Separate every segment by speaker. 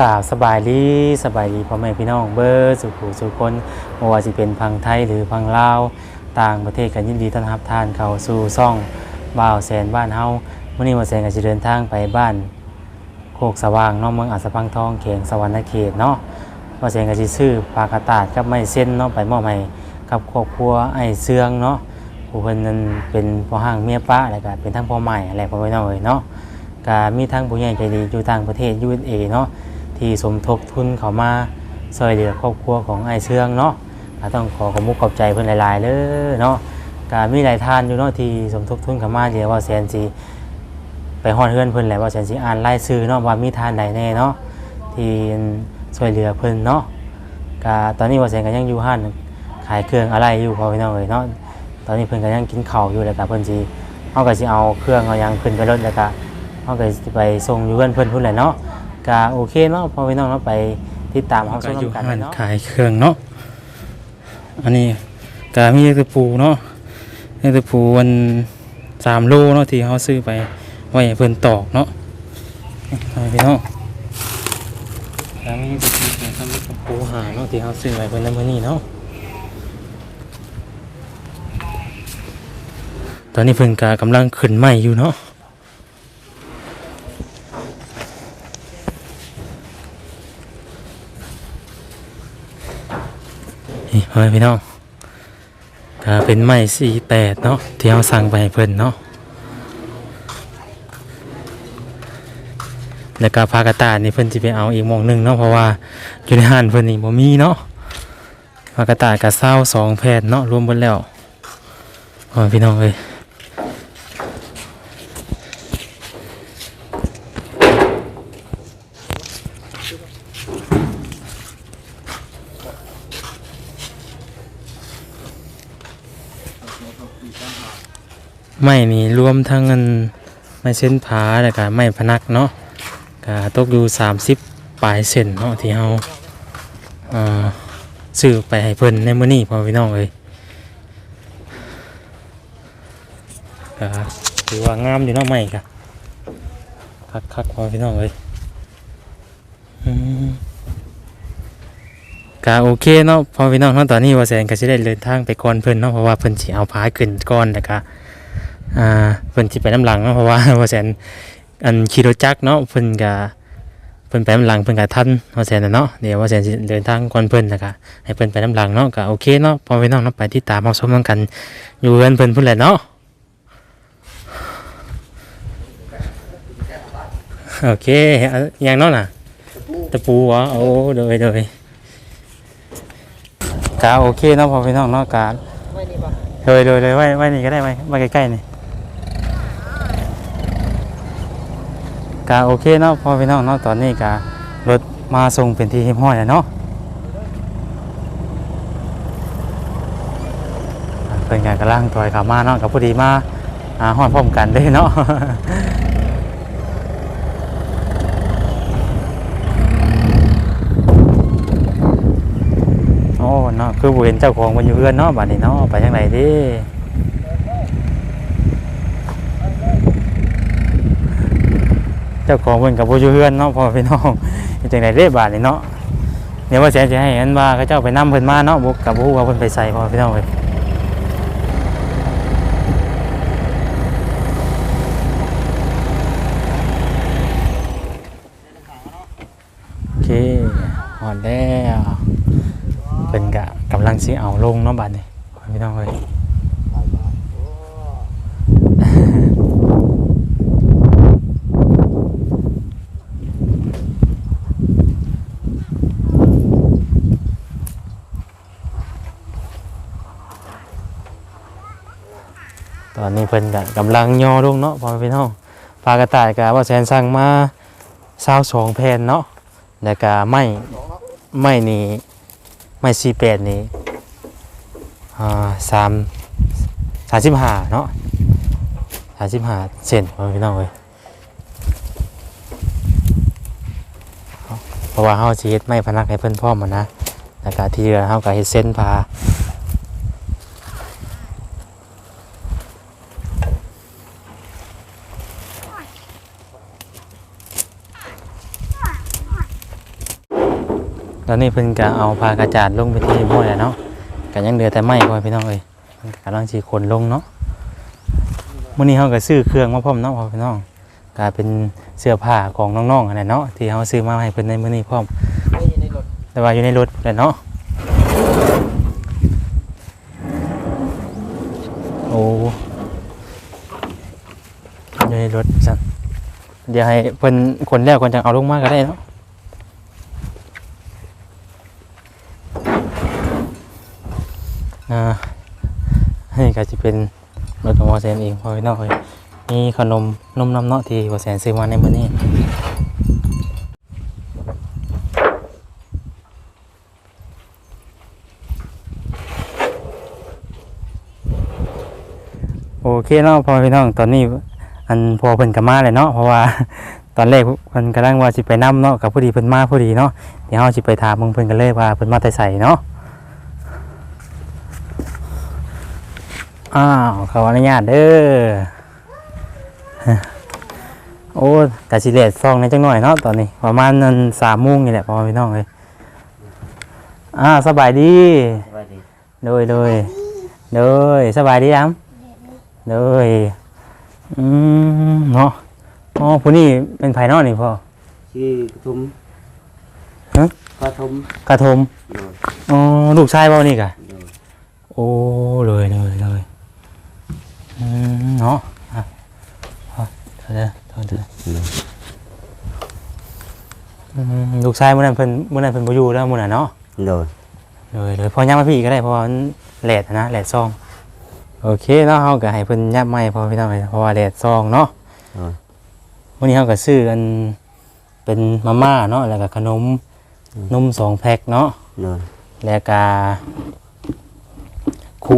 Speaker 1: กราบสบายดีสบายดีพ่อแม่พี่น้องเบอร์สุขุสุคนบ่ว่าสิเป็นพังไทยหรือพังลาวต่างประเทศกันยินดีต้อนรับทานเข้าสู่ซ่องบ่าวแสนบ้านเฮามื้อนี้บ่าแสนก็สิเดินทางไปบ้านโคกสว่างนาะเมืองอัสสัมพังทองเขตสวรรณเขตเนาะบ่าแสนก็สิซื้อปลากระตาดกับไม้เส้นเนาะไปมอบให้กับครอบครัวไอ้เสืองเนาะผู้เพิ่นนั้นเป็นพ่อห้างเมียป้าแล้วก็เป็นทั้งพ่อใหม่อะไรพ่อแม่น้อยเนาะก็มีทั้งผู้ใหญ่ใจดีอยู่ต่างประเทศ USA เนาะ ที่สมทบทุนเขามาซอยเหลือครอบครัวของไอ้เชื่องเนาะก็ต้องขอขอบมุกขอบใจเพื่อนหลายๆเลยเนาะก็มีหลายท่านอยู่เนาะที่สมทบทุนเขามาเดี๋ยวว่าแสนสีไปฮอดเพื่อนเพื่อนแหละว่าแสนสีอ่านไล่ซื้อเนาะว่ามีท่านใดแน่เนาะที่ช่วยเหลือเพื่อนเนาะก็ตอนนี้ว่าแสนก็ยังอยู่ห้านขายเครื่องอะไรอยู่พอพี่น้องเลยเนาะตอนนี้เพื่อนก็ยังกินข้าวอยู่แล้วก็เพื่อนสีเขาก็สิเอาเครื่องเอายังขึ้นไปรถแล้วก็เขาก็สิไปส่งอยู่เพื่อนเพื่อนพุ่นแหละเนาะ ก็โอเคเนาะพอพี่น้องเนาะไปติดตามเขาส่งกันเนาะ
Speaker 2: ขายเครื่องเนาะอันนี้ก็มีตะปูเนาะนี่ตะปูวันสามโลเนาะที่เขาซื้อไปไว้ให้เพิ่นตอกเนาะเอาพี่น้องแล้วมีตะปูแต่ทำตะปูหาเนาะที่เขาซื้อไว้เพิ่นนั่นเพิ่นนี่เนาะตอนนี้เพิ่นก็กำลังขึ้นใหม่อยู่เนาะ เฮ้ยพี่น้องก็เป็นไม้สี่แปดเนาะที่เราสั่งไปให้เพิ่นเนาะแล้วก็พากระตานี่เพิ่นจะไปเอาอีกมองหนึ่งเนาะเพราะว่าอยู่ในห้านเพิ่นนี่บ่มีเนาะพากระตากับเศร้าสองแผ่นเนาะรวมเบิดแล้วเฮ้ยพี่น้องเอ้ย ไม้นี่รวมทั้งเงินไม้เส้นผาแล้วก็ไม้พนักเนาะก็ตกอยู่30ปลายเส้นเนาะที่เฮาอ่าซื้อไปให้เพิ่นในมื้อนี้พ่อพี่น้องเอ้ยก็ถือว่างามอยู่เนาะไม้ก็คักๆพ่อพี่น้องเอ้ยอืมก็โอเคเนาะพอพี่น้องเนาะตอนนี้ว่าแสนก็สิได้เดินทางไปก่อนเพิ่นเนาะเพราะว่าเพิ่นสิเอาพาขึ้นก่อนแล้วก็ อ่าเพิ่นสิไปน้ำหลังเนาะเพราะว่าว่าแสนอันขี่รถจักรเนาะเพิ่นก็เพิ่นไปน้ำหลังเพิ่นก็ทันว่าแสนน่ะเนาะเดี๋ยวว่าแสนสิเดินทางก่อนเพิ่นนะคะให้เพิ่นไปน้ำหลังเนาะก็โอเคเนาะพอไปน้องเนาะไปที่ตามเอาชมนำกันอยู่เรือนเพิ่นพุ่นแหละเนาะโอเคเอาอย่างเนาะน่ะตะปูเหรอโอ้โดยโดยก็โอเคเนาะพอไปน้องเนาะก็โดยโดยโดยไว้ไว้นี่ก็ได้ไว้ไว้ใกล้ๆนี่ ก็โอเคเนาะพ่อพี่น้องเนาะตอนนี้ก็รถมาส่งเป็นที่เรียบร้อยแล้วเนาะเป็นงานกำลังถอยขามาเนาะกับพอดีมาหาห้อนพร้อมกันเด้เนาะโอ้เนาะคือบ่เห็นเจ้าของมันอยู่เอื้อนเนาะบัดนี้เนาะไปทางไหนดิ เจ้าของเพิ่นกับผู้อยู่เฮือนเนาะพ่อพี่น้องเป็นจังไดเด้บาดนี่เนาะเดี๋ยวว่าแสนสิให้เห็นว่าเขาเจ้าไปนํเพิ่นมาเนาะบ่กับบ่ฮู้ว่าเพิ่นไปใส่พ่อพี่น้องเอ้ยโอเคฮอดแล้วเพิ่นก็กำลังสิเอาลงเนาะบัดนี้พ่พี่น้องเอ้ย พิ่นก็กำลังย่อลงเนาะพ่อพี่น้องปลากระต่ายก็ว่าแสนสั่งมาเศร้าสองแผ่นเนาะแล้วก็ไม้ไม้นี่ไม้สี่แปดนี่อ่าสามสามสิบห้าเนาะสามสิบห้าเซนพ่อพี่น้องเลยเพราะว่าเฮาสิเฮ็ดไม้พนักให้เพิ่นพร้อมหมดนะแล้วก็ที่เหลือเฮาก็เฮ็ดเส้นพา อนนี้เพิ่นก็เอาพากระจาดลงไปที่ห้วยแล้วเนาะก็ยังเหลือแต่ไม้พ่อพี่น้องเอ้ยเพิ่นก็กำลังสิขนลงเนาะมื้อนี้เฮาก็ซื้อเครื่องมาพร้อมเนาะพ่อพี่น้องก็เป็นเสื้อผ้าของน้องๆอันนั้นเนาะที่เฮาซื้อมาให้เพิ่นในมื้อนี้พร้อม
Speaker 3: ไม่อยู่ในรถ
Speaker 2: แต่ว่าอยู่ในรถแหละเนาะโอ้อยู่ในรถสั่นเดี๋ยวให้เพิ่นคนแล้วก่อนจะเอาลงมาก็ได้เนาะ อ่าให้ก็จะเป็นรถของวอแซนเองพอพี่น้องเลยมีขนมนมน้ำเนาะที่วอแซนซื้อมาในมื้อนี้โอเคเนาะพอพี่น้องตอนนี้อันพอเพิ่นก็มาเลยเนาะเพราะว่าตอนแรกเพิ่นกำลังว่าสิไปนํเนาะกับพอดีเพิ่นมาพอดีเนาะเดี๋ยวเฮาสิไปถามเบิ่งเพิ่นกันเลยว่าเพิ่นมาแต่ไสเนาะ อ้าวขออนุญาตเด้อโอ้กะสิเลทซองในจังหน่อยเนาะตอนนี้ ประมาณนั้น3:00นนี่แหละพอพี่น้องเอ้ยอ่าสบายดี
Speaker 3: สวัสดี
Speaker 2: โดยโดยโดยสบายดียังโดยอืมเนาะอ๋อผู้นี้เป็นไผนอกนี่พ่อ
Speaker 3: ชื่อกระทุม
Speaker 2: ฮะ
Speaker 3: กระทุม
Speaker 2: กระทม
Speaker 3: โดย
Speaker 2: อ๋อลูกชายเปล่านี่กะ
Speaker 3: โดย
Speaker 2: โอ้เลยเลยเลย อืมเนาะอะพอเถอะเด้อเถอะเด้ออืมลูกชายมื้อนั้นเพิ่นมื้อนั้นเพิ่นบ่อยู่แล้วมื้อนั้นเนาะ
Speaker 3: โดย
Speaker 2: เลยเลยพอย่ามาพี่ก็ได้เพราะว่ามันแหลดนะแหลดซอง โอเคเนาะเฮาก็ให้เพิ่นยับไม้พอพี่น้องเอ้ยเพราะว่าแหลดซองเนาะ
Speaker 3: โดย
Speaker 2: วันนี้เฮาก็ซื้อกันเป็นมาม่าเนาะแล้วก็ขนมนมสองแพ็คเนาะ
Speaker 3: โดย
Speaker 2: แล้วก็คุ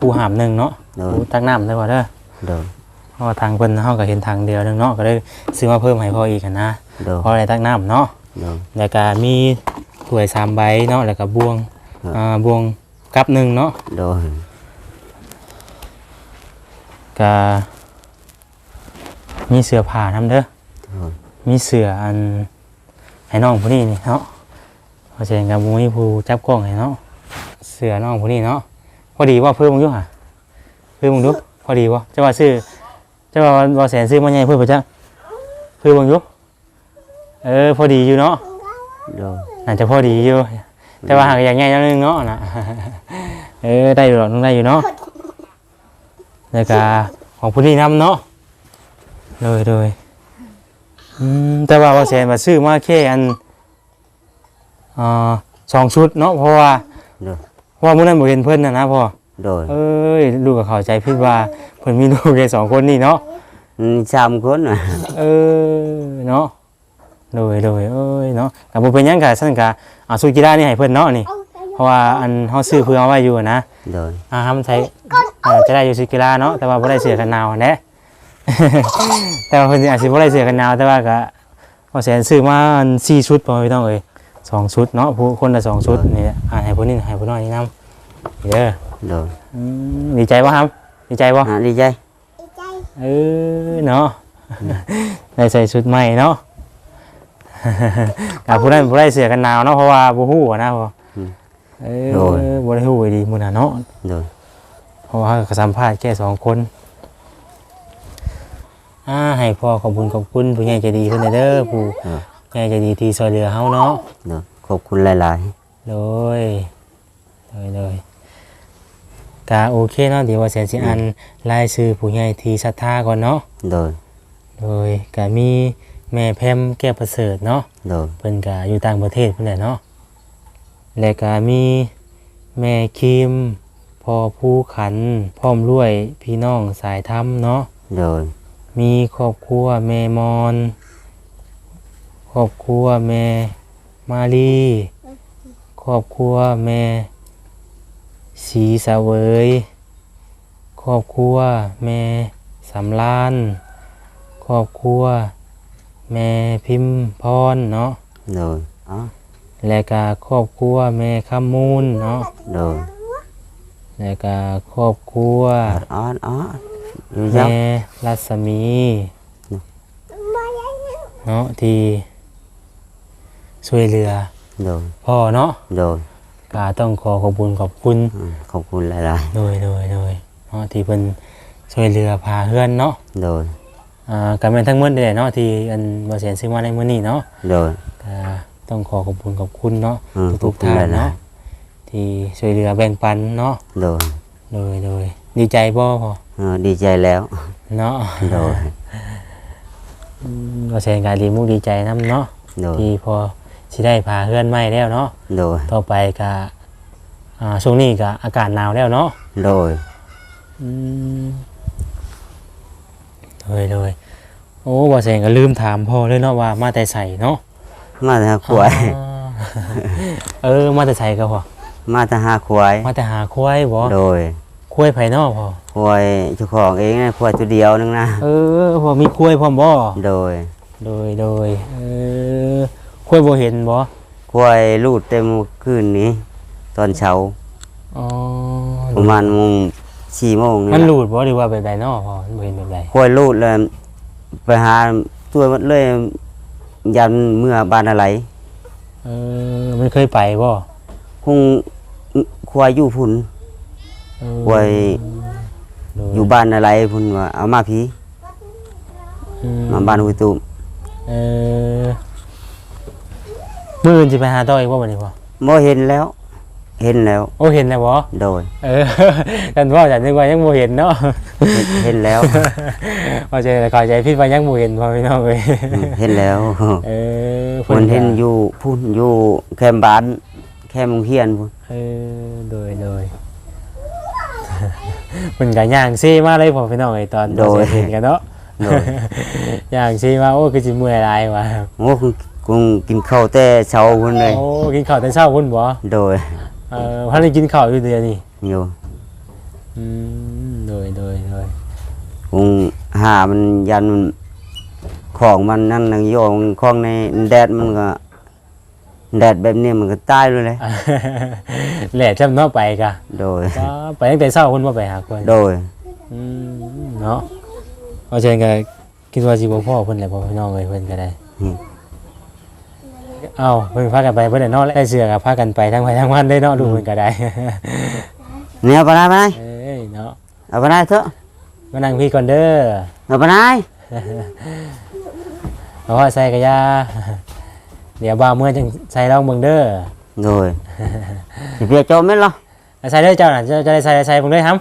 Speaker 2: ปูหามหนึ่งเนาะ
Speaker 3: โดย
Speaker 2: ปูตักน้ำได้บ่เด้อ
Speaker 3: โดย
Speaker 2: เพราะว่าทางเพิ่นเฮาก็เห็นทางเดียวหนึงเนาะก็เลยซื้อมาเพิ่มให้พ่ออีกหั้นนะ
Speaker 3: โดย
Speaker 2: เพราะอะไรตักน้ำเนาะ
Speaker 3: โดย
Speaker 2: แล้วก็มีถ้วยสามใบเนาะแล้วก็บวง
Speaker 3: ครับ
Speaker 2: อ่าบวงกับหนึ่งเนาะ
Speaker 3: โดย
Speaker 2: ก็มีเสื้อผ้านํเด้อ
Speaker 3: โดย
Speaker 2: มีเสื้ออันให้น้องผู้นี้นี่เนาะเพราะฉะนั้นกับมูนี่ผู้จับกล้องให้เนาะเสื้อน้องผู้นี้เนาะพอดีว่าเพิ่มมึงอยุห่ะ เพิ่มมึงดูพอดีว่าจะว่าซื้อจะว่าว่าแสนซื้อมาใหญ่เพิ่มไปจ้ะเพิ่มมึงอยุเออพอดีอยู่เนาะ
Speaker 3: โดย
Speaker 2: น่าจะพอดีอยู่แต่ว่าหากอย่างใหญ่จังนึงเนาะนะเออได้อยู่หรอกต้องได้อยู่เนาะแล้วก็ของผู้นี้นำเนาะเลยเลยอืมแต่ว่าว่าแสนมาซื้อมาแค่อันอ่าสองชุดเนาะเพราะว่า
Speaker 3: โดย
Speaker 2: เพราะว่ามื้อนั้นบ่เห็นเพิ่นน่ะนะพ่อ
Speaker 3: โดย
Speaker 2: เอ้ยลูกก็เข้าใจผิดว่าเพิ่นมีลูกแค่สองคนนี่เนาะ
Speaker 3: อืมสามคนน่ะ
Speaker 2: เออเนาะโดยโดยเอ้ยเนาะก็บ่เป็นหยังก็ซั่นก็อ่าสุกีฬานี่ให้เพิ่นเนาะนี่ เพราะว่าอันเฮาซื้อเพื่อเอาไว้อยู่อะนะ
Speaker 3: โดย
Speaker 2: อ่าทำใช้อ่าจะได้อยู่สุกีฬาเนาะแต่ว่าบ่ได้เสื้อกันหนาวแน่แต่ว่าเพิ่นสิอาจสิบ่ได้เสื้อกันหนาวแต่ว่าก็พอแสนซื้อมาอัน4ชุดพอไม่ต้องเอ้ยสองชุดเนาะผู้คนละสองชุดนี่แหละอ่าให้ผู้นี้ให้ผู้น้อยนี่นำเด้อ
Speaker 3: โดย
Speaker 2: อืมดีใจบ่ครับ ดีใจบ่
Speaker 3: อะดีใจ
Speaker 2: เออเนาะได้ใส่ชุดใหม่เนาะกับผู้นั้นผู้ได้เสียกันหนาวเนาะเพราะว่าบ่ฮู้อะนะพ่ออเออบ่ได้ฮู้ดีมื้อน่ะเนาะ
Speaker 3: โดย
Speaker 2: เพราะว่าก็สัมภาษณ์แค่สองคนอ่าให้พ่อขอบคุณขอบคุณผู้ใหญ่ใจดีเพิ่นเด้อผู้
Speaker 3: ครับ
Speaker 2: ใหญ่ใจดีที่ช่วยเหลือเฮาเนาะ
Speaker 3: โดยขอบคุณหลาย
Speaker 2: โดยโดยโดย กะโอเคเนาะเดี๋ยวว่าแสนสิอันรายชื่อผู้ใหญ่ที่ศรัทธาก่อนเนาะ
Speaker 3: ๆโดย
Speaker 2: โดยก็มีแม่แพมแก้วประเสริฐเนาะ
Speaker 3: โดย
Speaker 2: เพิ่นก็อยู่ต่างประเทศเพิ่นแหละเนาะแล้วก็มีแม่คิมพ่อผู้ขันพร้อมรวยพี่น้องสายธรรมเนาะ
Speaker 3: โดย
Speaker 2: มีครอบครัวแม่มอนครอบครัวแม่มาลีครอบครัวแม่ สีเสวย ครอบครัว แม่สำลาน ครอบครัว แม่พิมพรเนาะ
Speaker 3: โดยอ๋อ
Speaker 2: และก็ครอบครัวแม่คำมูลเนาะ
Speaker 3: โดย
Speaker 2: และก็ครอบครัว
Speaker 3: อ๋ออ๋ออยู่ยั
Speaker 2: แม่
Speaker 3: บ
Speaker 2: รัศมี
Speaker 3: เนาะ
Speaker 2: เนาะที่ช่วยเหลือ
Speaker 3: โดย
Speaker 2: พ่อเนาะ
Speaker 3: โดย
Speaker 2: ก็ต้องขอขอบคุณขอบคุณ
Speaker 3: อืมขอบคุณหลาย
Speaker 2: โดยโดยโดยเนาะที่เพิ่นช่วยเหลือพาเฮือนเนาะ
Speaker 3: ๆ โดย
Speaker 2: อ่าก็แม่นทั้งหมดเลยเนาะที่อันบ่เสียนซื้อมาในมื้อนี้เนาะ
Speaker 3: โดย
Speaker 2: ก็ต้องขอขอบคุณขอบคุณเนาะ
Speaker 3: อืม
Speaker 2: ทุก
Speaker 3: ขอบคุณ
Speaker 2: ๆท่าน
Speaker 3: หลายๆ
Speaker 2: เนาะที่ช่วยเหลือแบ่งปันเนาะ
Speaker 3: โดย
Speaker 2: โดยโดยดีใจบ่พ่อ
Speaker 3: เออดีใจแล้ว
Speaker 2: เนาะ
Speaker 3: โดย
Speaker 2: อืมบ่เสียนก็ดีมุกดีใจนํเนาะ
Speaker 3: โดย
Speaker 2: ที่พอ สิได้พาเฮือนใหม่แล้วเนาะ
Speaker 3: โดย
Speaker 2: ต่อไปก็อ่าช่วงนี้ก็อากาศหนาวแล้วเนาะ
Speaker 3: โดย
Speaker 2: อืมโดยโดยโอ้บ่เสียงก็ลืมถามพ่อเลยเนาะว่ามาแต่ใส่เนาะ
Speaker 3: มาแต่หาควาย
Speaker 2: อ๋อเออมาแต่ใส่ก็พอ
Speaker 3: มาแต่หาควาย
Speaker 2: มาแต่หาควายบ่
Speaker 3: โดย
Speaker 2: ควายไผเนาะพ่อ
Speaker 3: ควายเจ้าของเองนะควายตัวเดียวนึงนะ
Speaker 2: เออพ่อมีควายพร้อมบ่
Speaker 3: โดย
Speaker 2: โดยโดยเออ ควายบ่เห็นบ่
Speaker 3: ควายลูดเต็มคืนนี้ ตอนเช้า
Speaker 2: อ๋อ
Speaker 3: ประมาณโมงสี่โมงนี่
Speaker 2: มัน
Speaker 3: นะ
Speaker 2: หลุดบ่หรือว่าแบบใดเนาะพ่อมันบ่เห็นแบบใด
Speaker 3: ควายลูดเลยไปหาตัวมันเลยยันเมื่อบ้านอะไร
Speaker 2: เออมันเคยไปบ่
Speaker 3: คงควายอยู่พุ่น
Speaker 2: เออ
Speaker 3: ควาย
Speaker 2: โด
Speaker 3: อยู่บ้านอะไรพุ่นว่าเอามาพี
Speaker 2: อื
Speaker 3: มาบ้านหุยตุม
Speaker 2: เออ มื้ออื่นสิไปหาต่ออีกบ่บัดนี้พ่อ
Speaker 3: บ่เห็นแล้ว เห็นแล้ว
Speaker 2: โอ้เห็นแล้วบ่
Speaker 3: โดย
Speaker 2: เออกันว่าจันนึกว่ายังบ่เห็นเนาะ
Speaker 3: เห็นเห็นแล้ว
Speaker 2: ว่าใจเข้าใจพี่ว่ายังบ่เห็นพ่อพี่น้องเอ้ย
Speaker 3: อืมเห็นแล้ว
Speaker 2: เออ
Speaker 3: มันเห็น
Speaker 2: ก็
Speaker 3: อยู่พุ่นอยู่แคมป์บ้าน แคมป์โรงเรียนพุ่น
Speaker 2: เออโดยโดยเพิ่นก็ย่างซี่มาเลยพ่อพี่น้องไอ้ตอนเราเห็นกันเนาะ
Speaker 3: โดย
Speaker 2: ย่างซี่มาโอ้คือสิเมื่อยหลายว่ะ
Speaker 3: โอ้ คุณคงกินข้าวแต่เช้าพุ่นเลย
Speaker 2: โอ้กินข้าวแต่เช้าพุ่นบ่
Speaker 3: โดย
Speaker 2: เออพันได้กินข้าวอยู่เดือนนี้
Speaker 3: อยู่
Speaker 2: อืมโดยโดยโดย
Speaker 3: คงหามันยันมันของมันนั่นน่ะโยงของในแดดมันก็แดดแบบนี้มันก็ตายเลยเลย
Speaker 2: แหล่จำเนาะไปกะ
Speaker 3: โดย
Speaker 2: ก็ไปตั้งแต่เช้าพุ่นบ่ไปหาคน
Speaker 3: โดย
Speaker 2: อืมเนาะเอาเชิญก็คิดว่าสิบ่พ่อเพิ่นแหละพ่อพี่น้องเอ้ยเพิ่นก็ได้
Speaker 3: อืม
Speaker 2: เอ้าเพิ่นพากันไปเพิ่นได้เนาะได้เสือก็พากันไปทั้งไปทั้งวันได้เนาะลูกเพิ่นก็ได้
Speaker 3: เนี่ยเอาไปไหนไปไหน
Speaker 2: เอ้ยเนาะ
Speaker 3: เอาไปไหนเถอะ
Speaker 2: มานั่งพี่ก่อนเด้อ
Speaker 3: เอาไปไหน
Speaker 2: เพราะว่าใส่กะยาเดี๋ยวบ่าวเมื่อจังใส่ลองเบิ่งเด้อ
Speaker 3: โดยสิเพียโจมไหมล่ะ
Speaker 2: ใส่เด้อเจ้าน่ะเจ้าเจะได้ใส่ใส่เบิ่งเด้อครับ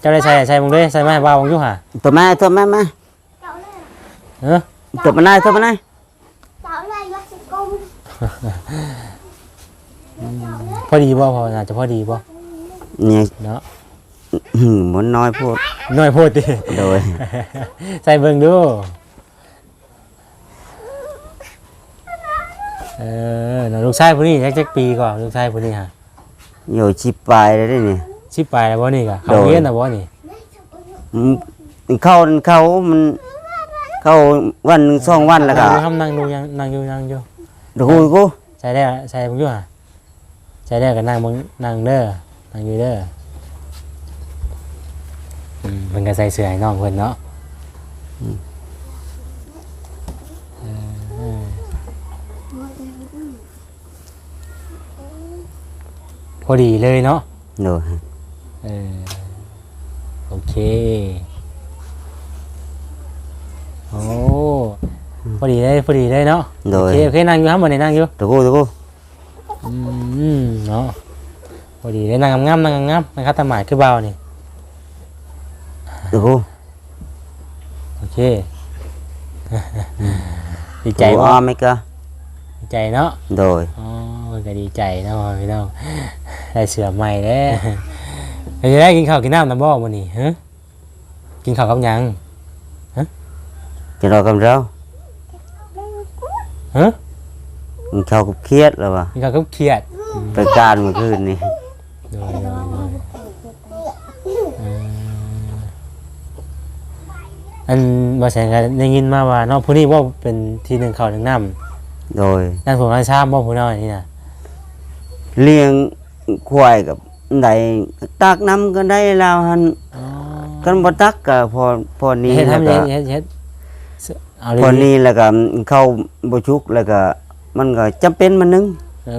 Speaker 2: เจ้าได้ใส่ใส่เบิ่งเด้อใส่มาให้บ่าวเบิ่งอยู่ห่า
Speaker 3: ตัวแม่ตัวแม่แม่
Speaker 2: เออ
Speaker 3: ตัวไปไหนตัวไปไหน
Speaker 4: Cháu này bác sĩ công
Speaker 2: พอดีบ่พอน่าจะพอดีบ่
Speaker 3: เนี่ย
Speaker 2: เนาะ
Speaker 3: อืมมันน้อยพูด
Speaker 2: น้อยโพดติ
Speaker 3: โดย
Speaker 2: ใส่เบิ่งดูเออน่ะลูกชายผู้นี้จักจักปีก่อนลูกชายผู้นี้ฮะ
Speaker 3: อยู่ชิปปลายเลยนี่
Speaker 2: สิบปลายแล้วบ่นี่กะเขา
Speaker 3: โดย
Speaker 2: เรียนน่ะบ่นี่
Speaker 3: อืมเข้าเข้ามัน เข้าวันหนึ่งสองวันแล้วก็
Speaker 2: นั่งอยู่ครับนั่งดูยังนั่งอยู่นั่งอยู่
Speaker 3: ดูกูกู
Speaker 2: ใส่ได้ใส่เบิ่งอยู่ฮะใส่ได้ก็นั่งเบิ่งนั่งเด้อนั่งอยู่เด้ออืมเพิ่นก็ใส่เสื้อให้น้องเพิ่นเนาะเออพอดีเลยเนาะ
Speaker 3: โดย
Speaker 2: เออโอเค โอ้ พอดีเลยพอดีเลยเนาะ
Speaker 3: โด
Speaker 2: โอย เคโอเคนั่งอยู่ครับวันนี้นั่งอยู่
Speaker 3: ดูกูดูกู
Speaker 2: อืมเนาะพอดีเลยนั่งงามๆนั่งงามๆนะครับตาหมายคือเบานี่
Speaker 3: ดูกู
Speaker 2: โอเคดีใจ
Speaker 3: ดูอ้
Speaker 2: ว่า
Speaker 3: อมไหมก็
Speaker 2: ดีใจเนาะ
Speaker 3: โดย
Speaker 2: อ๋อมันก็ดีใจเนาะพี่น้องได้เสือใหม่แล้วเฮ้ยได้กินข้าวกินน้ำน้ำบ่วันนี้ฮะกินข้าวกับหยัง
Speaker 3: จะรอกำเรา
Speaker 2: ฮะ
Speaker 3: มันเข้ากับเครียดแล้ววะ
Speaker 2: กินข้าวกับเขียด
Speaker 3: ไปการเมื่อคืนนี่
Speaker 2: โดยโดยโดยเอ่ออันบาแสงก็ได้ยินมาว่าเน้องผู้นี้ว่าเป็นทีหนึ่งเขาวหนึ่งน้
Speaker 3: โดยำ
Speaker 2: นั่นผมก็ทราบว่าผู้น้อยนี่นะ
Speaker 3: เลี้ยงควายกับใดตักน้ำก็ได้แล้วหัน
Speaker 2: อ๋อ
Speaker 3: กันบ่ตักก็พอพอนี้
Speaker 2: เฮ็ด
Speaker 3: แล้ว
Speaker 2: ทำ
Speaker 3: ก็
Speaker 2: เฮ็ดเฮ็ดเฮ็ด เอา
Speaker 3: พอ
Speaker 2: ดี
Speaker 3: นี้แล้วก็เข้าบ่ชุกแล้วก็มันก็จำเป็นมันนึง
Speaker 2: เอ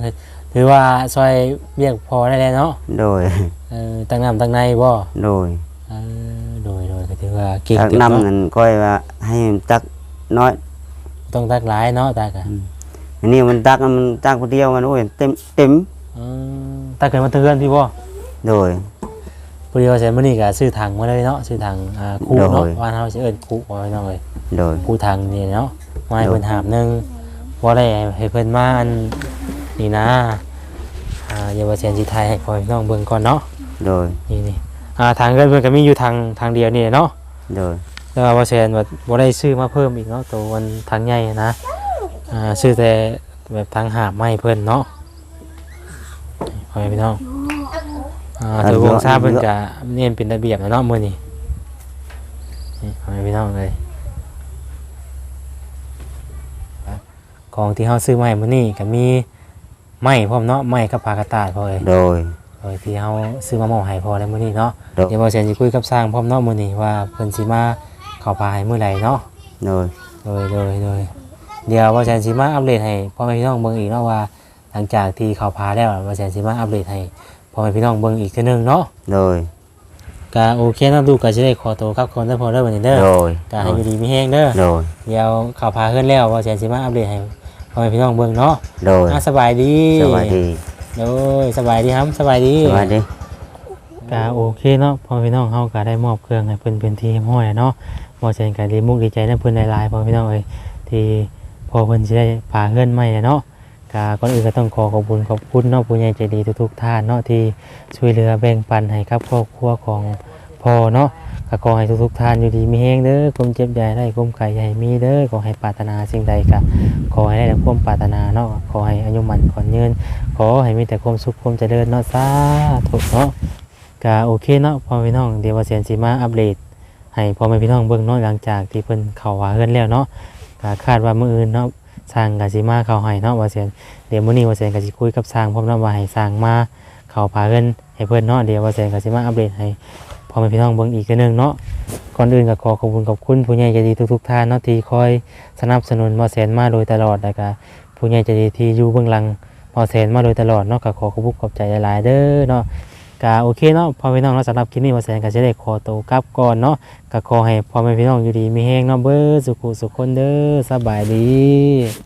Speaker 2: เออถือว่าซอยเรียกพอได้แล้วเนาะ
Speaker 3: โดย
Speaker 2: เออตั้งน้ำตั้งในบ่
Speaker 3: โดย
Speaker 2: เออโดยโดยก็ถือว่าเก่ง
Speaker 3: ตัก
Speaker 2: เติบ
Speaker 3: น้ำ
Speaker 2: เนาะ
Speaker 3: นั่นก้อยว่าให้มันตักน้อย
Speaker 2: ต้องตักหลายเนาะตากะ
Speaker 3: อันนี้มันตักมันตักคนเดียวมันโอ้ยเต็มเต็ม
Speaker 2: อืมตักเกินมาเตือนพี่บ่
Speaker 3: โดย
Speaker 2: พอดีว่าเสร็จมื้อนี้ก็ซื้อถังมาเลยเนาะซื้อถังอ่าคู่เนาะ
Speaker 3: โดย
Speaker 2: ว่านเฮาสิเอิ้นคู่เอาไว้เนาะเอ้ย
Speaker 3: โดย
Speaker 2: คู่ถังนี่เนาะมาให้
Speaker 3: โดย
Speaker 2: เพิ่นหาบหนึงบ่ได้ให้เพิ่นมาอันนี่นะอ่าอย่าว่าเสียนสิไทยให้พ่อพี่น้องเบิ่งก่อนเนาะ
Speaker 3: โดย
Speaker 2: นี่นี่อ่าทางเงินเพิ่นก็มีอยู่ทางทางเดียวนี่เนาะ
Speaker 3: โดย
Speaker 2: แล้วว่าแซนว่าบ่ได้ซื้อมาเพิ่มอีกเนาะตัวมันทางใหญ่นะอ่าซื้อแต่แบบทางหาบไม้เพิ่นเนาะพ่อแม่พี่น้องอ่าตัววงซาเพิ่นก็เน้นเป็นระเบียบนะเนาะมื้อนี้นี่พ่อแม่พี่น้องเลย ของที่เฮาซื้อมาให้มื้อนี้ก็มีไม้พร้อมเนาะไม้กับผ้ากระตาดพ่อเอ้ย
Speaker 3: โดย
Speaker 2: โดยที่เฮาซื้อมามอบให้พ่อในมื้อนี้เนาะ
Speaker 3: ครับ
Speaker 2: เดี๋ยวบ่เสียนสิคุยกับสร้างพร้อมเนาะมื้อนี้ว่าเพิ่นสิมาเข้าพาให้มื้อใดเนาะ
Speaker 3: โดย
Speaker 2: โดยโดยโดยเดี๋ยวบ่เสียนสิมาอัปเดตให้พ่อแม่พี่น้องเบิ่งอีกเนาะว่า หลังจากที่เข้าพาแล้วบ่เสียนสิมาอัปเดตให้พ่อแม่พี่น้องเบิ่งอีกเทื่อนึงเนาะ
Speaker 3: โดย
Speaker 2: ก็โอเคเนาะลูกก็สิได้ขอตัวกลับก่อนเด้อพ่อเด้อบัดนี้เด้อ
Speaker 3: โดย
Speaker 2: ก็ให้อยู่ดีมีแฮงเด้อ
Speaker 3: โดย
Speaker 2: เดี๋ยวเข้าพาเฮือนแล้วบ่เสียนสิมาอัปเดตให้ พ่อแม่พี่น้องเบิ่งเนาะ
Speaker 3: โดย
Speaker 2: อะสบายดี
Speaker 3: สวัสดี
Speaker 2: โดยสบายดีครับสบายดี
Speaker 3: สวัสดี
Speaker 2: ก็โอเคเนาะพอพี่น้องเฮาก็ได้มอบเครื่องให้เพิ่นเป็นที่ห้อยเนาะบ่เช่นกันดีมุกดีใจนํเพิ่นหลายๆพอพี่น้องเอ้ยที่พอเพิ่นสิได้พาเฮือนใหม่เนาะก็ก่อนอื่นก็ต้องขอขอบคุณขอบคุณเนาะผู้ใหญ่ใจดีทุกๆท่านเนาะที่ช่วยเหลือแบ่งปันให้กับครอบครัวของพ่อเนาะ ก็ขอให้ทุกๆท่านอยู่ดีมีแฮงเด้อความเจ็บใหญ่ได้ความไข่ใหญ่มีเด้อขอให้ปรารถนาสิ่งใดก็ขอให้ได้ดังความปรารถนาเนาะขอให้อายุมันขอนยืนขอให้มีแต่ความสุขความเจริญเนาะสาธุเนาะก็โอเคเนาะพ่อม่พี่น้องเดี๋ยวว่าเสียนสิมาอัปเดตให้พ่อแม่พี่น้องเบิ่งเนาะหลังจากที่เพิ่นเข้าหาเฮือนแล้วเนาะก็คาดว่ามื้ออื่นเนาะสร้างก็สิมาเข้าให้เนาะว่าเสียนเดี๋ยวมื้อนี้ว่าเสียนก็สิคุยกับสร้างพร้อมเนาะว่าให้สร้างมาเข้าพาเฮือนให้เพิ่นเนาะเดี๋ยวว่าเสียนก็สิมาอัปเดตให้ พ่อแม่พี่น้องเบิ่งอีกนึงเนาะก่อนอื่นก็ขอขอบคุณขอบคุณผู้ใหญ่ใจดีทุกๆท่านเนาะที่คอยสนับสนุนว่าเสียนมาโดยตลอดแล้วก็ผู้ใหญ่ใจดีที่อยู่เบื้องหลังพอเซนมาโดยตลอดเนาะก็ขอขอบคุณขอบใจหลายๆเด้อเนาะก็โอเคเนาะพ่อแม่พี่น้องเนาะสำหรับคลิปนี้ว่าแสดงก็จะได้ขอตัวกลับก่อนเนาะก็ขอให้พ่อแม่พี่น้องอยู่ดีมีแห้งเนาะเบอสุขุสุขคนเด้อสบายดี